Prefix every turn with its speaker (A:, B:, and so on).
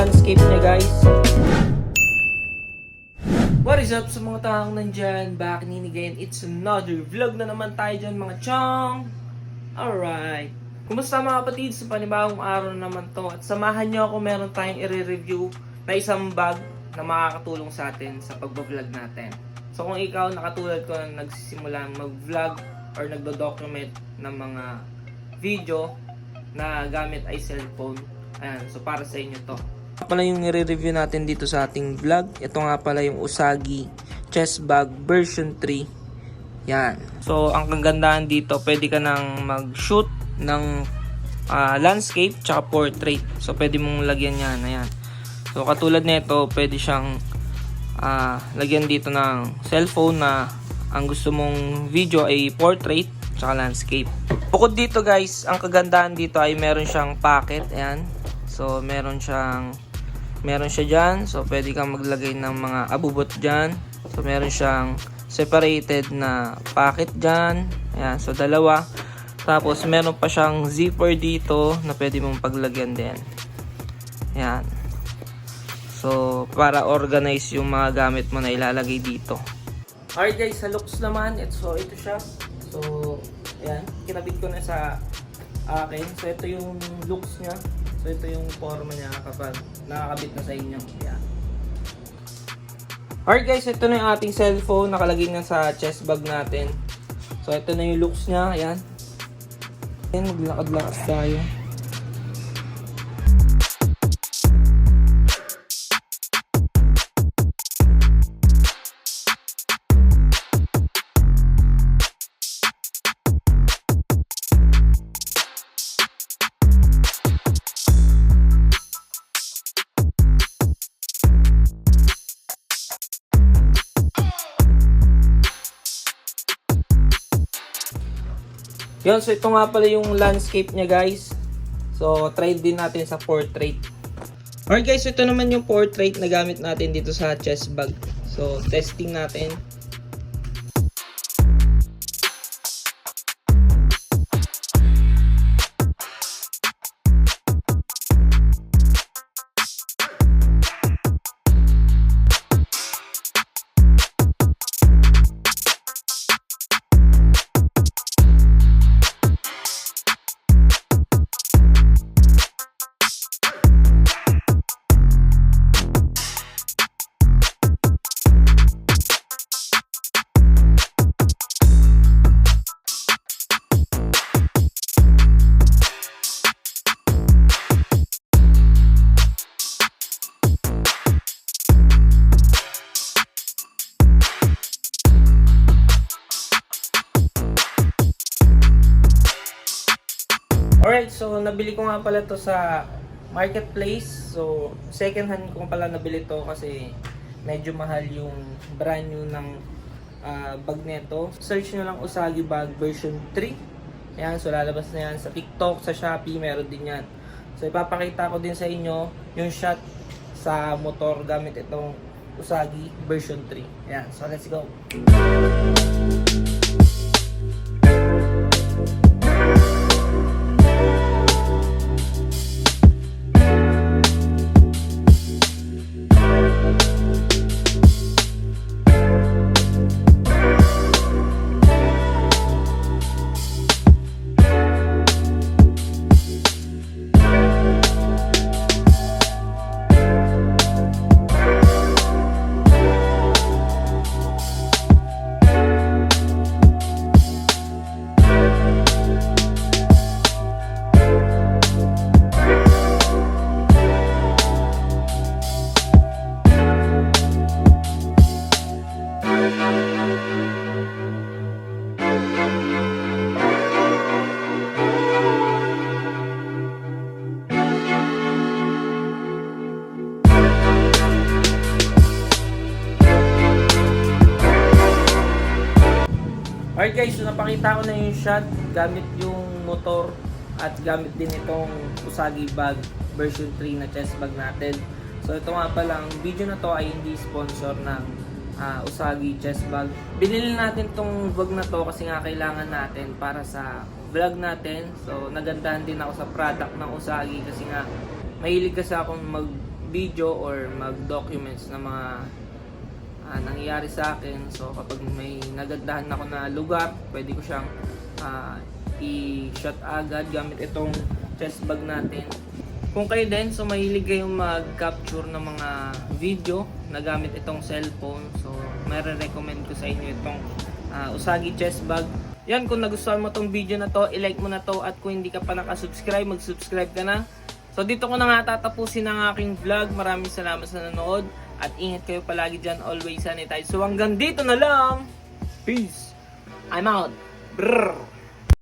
A: landscape niya guys. What is up sa mga taong nandyan? Back in again, it's another vlog na naman tayo dyan mga chong! Alright. Kumusta mga kapatid? Sa panibagong araw na naman to. At samahan nyo ako, meron tayong i-review na isang bag na makakatulong sa atin sa pagbablog natin. So kung ikaw nakatulad ko na nagsisimula mag-vlog or nagdo-document ng mga video na gamit ay cellphone, ayan, so para sa inyo to. Pala yung nire-review natin dito sa ating vlog. Ito nga pala yung Usagi chest bag version 3. Yan. So, ang kagandahan dito, pwede ka nang mag-shoot ng ah, landscape tsaka portrait. So, pwede mong lagyan yan. Ayan. So, katulad nito, pwede siyang ah, lagyan dito ng cellphone na ang gusto mong video ay portrait tsaka landscape. Bukod dito guys, ang kagandahan dito ay meron siyang pocket. Ayan. So, meron siyang meron siya dyan. So, pwede kang maglagay ng mga abubot dyan. So, meron siyang separated na pocket dyan. Ayan. So, dalawa. Tapos, meron pa siyang zipper dito na pwede mong paglagyan din. Ayan. So, para organize yung mga gamit mo na ilalagay dito. Alright guys, sa looks naman, ito, so ito siya. So, ayan, kinabit ko na sa akin. So, ito yung looks niya. So, ito yung forma niya kapag nakakabit na sa inyo. Ayan. Alright guys, ito na yung ating cellphone. Nakalagay na sa chest bag natin. So, ito na yung looks niya. Ayan. Ayan, maglakad-lakad tayo. Yun, so ito nga pala yung landscape niya guys. So, try din natin sa portrait. Alright guys, ito naman yung portrait na gamit natin dito sa chest bag. So, testing natin. Alright, so nabili ko nga pala to sa marketplace. So, second hand ko pala nabili to kasi medyo mahal yung brand new ng ah, bag nito. Search nyo lang Usagi bag version 3. Ayan, so lalabas na yan sa TikTok, sa Shopee, meron din yan. So, ipapakita ko din sa inyo yung shot sa motor gamit itong Usagi version 3. Ayan, so let's go. Alright guys, so napakita ko na yung shot gamit yung motor at gamit din itong Usagi bag version 3 na chest bag natin. So ito nga pala, ang video na to ay hindi sponsor ng ah, Usagi chest bag. Binili natin tong bag na to kasi nga kailangan natin para sa vlog natin. So nagandahan din ako sa product ng Usagi kasi nga mahilig kasi akong mag mag-video or mag-documents na mga ah, nangyayari sa akin. So kapag may nagandahan ako na lugar, pwede ko siyang ah, i-shot agad gamit itong chest bag natin. Kung kayo din, so mahilig kayong mag-capture ng mga video na gamit itong cellphone. So may recommend ko sa inyo itong ah, Usagi chest bag. Yan, kung nagustuhan mo tong video na to, i-like mo na to at kung hindi ka pa nakasubscribe, mag-subscribe ka na. So dito ko na nga tatapusin ang aking vlog. Maraming salamat sa nanood at ingat kayo palagi dyan. Always sanitize. So hanggang dito na lang. Peace. I'm out. Brrr.